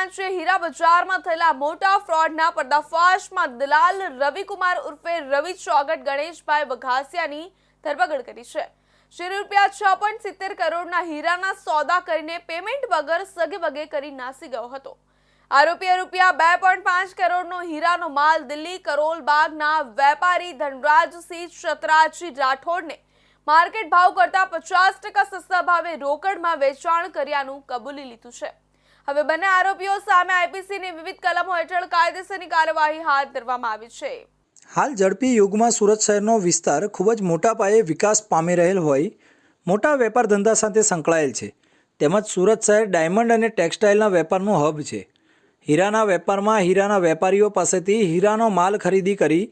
બ્રાન્ચે હીરા બજારમાં થયેલા મોટા ફ્રોડના પર્દાફાશમાં દલાલ રવિકુમાર ઉર્ફે રવિ ચોગટ ગણેશભાઈ વઘાસિયાની ધરપકડ કરી છે. શ્રી રૂપિયા છ પોઈન્ટ સિત્તેર કરોડના હીરાના સોદા કરીને પેમેન્ટ વગર સગે વગે કરી નાસી ગયો હતો. આરોપીએ રૂપિયા બે પોઈન્ટ પાંચ કરોડનો હીરાનો માલ દિલ્હી કરોલ બાગના વેપારી ધનરાજસિંહ શત્રાજી રાઠોડને માર્કેટ ભાવ કરતા પચાસ ટકા સસ્તા ભાવે રોકડમાં વેચાણ કર્યાનું કબૂલી લીધું છે. હવે બંને આરોપીઓ સામે આઈપીસીની વિવિધ કલમો હેઠળ કાયદેસરની કાર્યવાહી હાથ ધરવામાં આવી છે. હાલ ઝડપી યુગમાં સુરત શહેરનો વિસ્તાર ખૂબ જ મોટા પાયે વિકાસ પામી રહેલ હોય, મોટા વેપાર ધંધા સાથે સંકળાયેલ છે. તેમજ સુરત શહેર ડાયમંડ અને ટેક્સટાઇલના વેપારનું હબ છે. હીરાના વેપારમાં હીરાના વેપારીઓ પાસેથી હીરાનો માલ ખરીદી કરી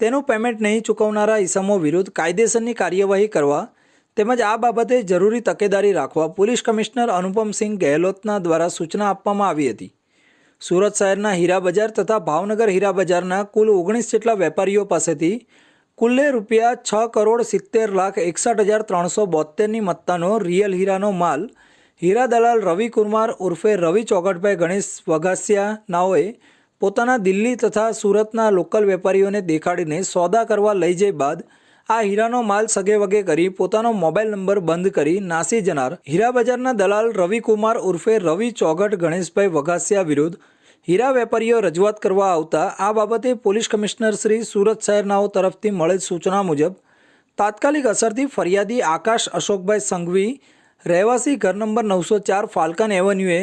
તેનું પેમેન્ટ નહીં ચૂકવનારા ઇસમો વિરુદ્ધ કાયદેસરની કાર્યવાહી કરવા તેમજ આ બાબતે જરૂરી તકેદારી રાખવા પોલીસ કમિશનર અનુપમસિંહ ગેહલોતના દ્વારા સૂચના આપવામાં આવી હતી. સુરત શહેરના હીરા બજાર તથા ભાવનગર હીરા બજારના કુલ ઓગણીસ જેટલા વેપારીઓ પાસેથી કુલ્લે રૂપિયા છ કરોડ સિત્તેર લાખ એકસઠ હજાર ત્રણસો બોતેરની મત્તાનો રિયલ હીરાનો માલ હીરા દલાલ રવિ કુમાર ઉર્ફે રવિ ચોગટભાઈ ગણેશ વઘાસિયા નાઓએ પોતાના દિલ્હી તથા સુરતના લોકલ વેપારીઓને દેખાડીને સોદા કરવા લઈ જઈ બાદ આ હીરાનો માલ સગે વગે કરી પોતાનો મોબાઈલ નંબર બંધ કરી નાસી જનાર. હીરા બજારના દલાલ રવિકુમાર ઉર્ફે રવિ ચોગટ ગણેશભાઈ વઘાસિયા વિરુદ્ધ હીરા વેપારીઓ રજૂઆત કરવા આવતા આ બાબતે પોલીસ કમિશનર શ્રી સુરત શહેરનાઓ તરફથી મળેલ સૂચના મુજબ, તાત્કાલિક અસરથી ફરિયાદી આકાશ અશોકભાઈ સંઘવી, રહેવાસી ઘર નંબર નવસો ચાર ફાલ્કન એવન્યુએ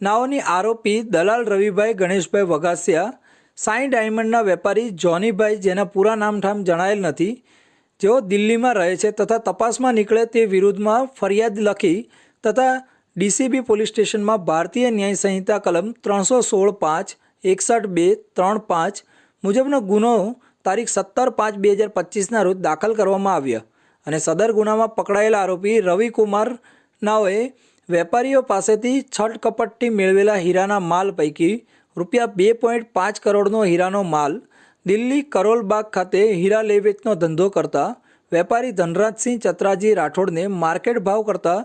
નાઓની આરોપી દલાલ રવિભાઈ ગણેશભાઈ વઘાસિયા, સાઈ ડાયમંડના વેપારી જોનીભાઈ જેના પૂરા નામઠામ જણાયેલ નથી જેઓ દિલ્હીમાં રહે છે તથા તપાસમાં નીકળે તે વિરુદ્ધમાં ફરિયાદ લખી તથા ડીસીબી પોલીસ સ્ટેશનમાં ભારતીય ન્યાય સંહિતા કલમ ત્રણસો સોળ પાંચ એકસઠ બે ત્રણ પાંચ મુજબનો ગુનો તારીખ સત્તર પાંચ બે હજાર પચીસના રોજ દાખલ કરવામાં આવ્યા અને સદર ગુનામાં પકડાયેલા આરોપી રવિકુમાર નાઓએ વેપારીઓ પાસેથી છટ કપટથી મેળવેલા હીરાના માલ પૈકી રૂપિયા બે પોઈન્ટ પાંચ કરોડનો હીરાનો માલ દિલ્હી કરોલબાગ ખાતે હીરા લે ધંધો કરતા વેપારી ધનરાજસિંહ ચતરાજી રાઠોડને માર્કેટ ભાવ કરતાં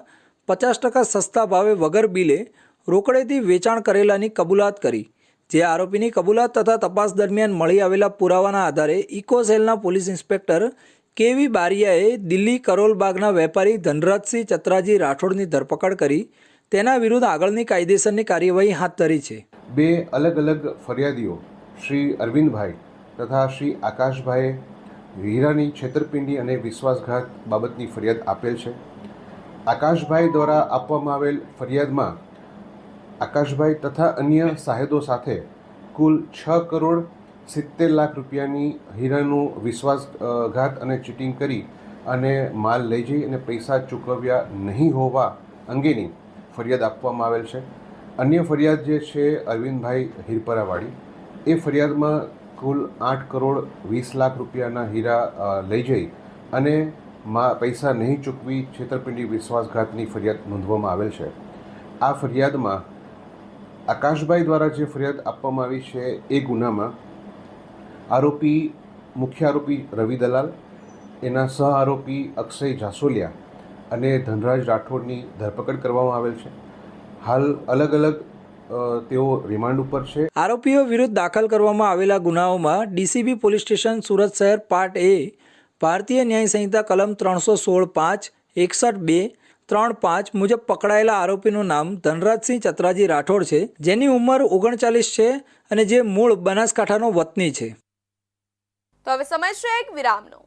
પચાસ ટકા સસ્તા ભાવે વગર બિલે રોકડેથી વેચાણ કરેલાની કબૂલાત કરી, જે આરોપીની કબૂલાત તથા તપાસ દરમિયાન મળી આવેલા પુરાવાના આધારે ઇકોસેલના પોલીસ ઇન્સ્પેક્ટર કેવી બારિયાએ દિલ્હી કરોલબાગના વેપારી ધનરાજસિંહ ચતરાજી રાઠોડની ધરપકડ કરી, તેના વિરુદ્ધ આગળની કાયદેસરની કાર્યવાહી હાથ ધરી છે. બે અલગ અલગ ફરિયાદીઓ, શ્રી અરવિંદભાઈ તથા શ્રી આકાશભાઈએ હીરાની છેતરપિંડી અને વિશ્વાસઘાત બાબતની ફરિયાદ આપેલ છે. આકાશભાઈ દ્વારા આપવામાં આવેલ ફરિયાદમાં આકાશભાઈ તથા અન્ય સાહેદો સાથે કુલ છ કરોડ સિત્તેર લાખ રૂપિયાની હીરાનું વિશ્વાસઘાત અને ચીટિંગ કરી અને માલ લઈ જઈ અને પૈસા ચૂકવ્યા નહીં હોવા અંગેની ફરિયાદ આપવામાં આવેલ છે. અન્ય ફરિયાદ જે છે અરવિંદભાઈ હિરપરાવાળી, એ ફરિયાદમાં કુલ આઠ કરોડ વીસ લાખ રૂપિયાના હીરા લઈ જઈ અને મા, પૈસા નહીં ચૂકવી છેતરપિંડી વિશ્વાસઘાતની ફરિયાદ નોંધવામાં આવેલ છે. આ ફરિયાદમાં આકાશભાઈ દ્વારા જે ફરિયાદ આપવામાં આવી છે એ ગુનામાં આરોપી, મુખ્ય આરોપી રવિ દલાલ, એના સહ આરોપી અક્ષય જાસોલિયા અને ધનરાજ રાઠોડની ધરપકડ કરવામાં આવેલ છે. હાલ અલગ અલગ તેઓ રિમાન્ડ ઉપર છે. આરોપીઓ વિરુદ્ધ દાખલ કરવામાં આવેલા ગુનાઓમાં ડીસીબી પોલીસ સ્ટેશન સુરત શહેર પાર્ટ એ ભારતીય ન્યાય સંહિતા કલમ ત્રણસો સોળ પાંચ એકસઠ બે ત્રણ પાંચ મુજબ પકડાયેલા આરોપીનું નામ ધનરાજસિંહ ચતરાજી રાઠોડ છે જેની ઉંમર ઓગણચાલીસ છે અને જે મૂળ બનાસકાંઠાનો વતની છે. તો હવે સમય છે એક વિરામનો.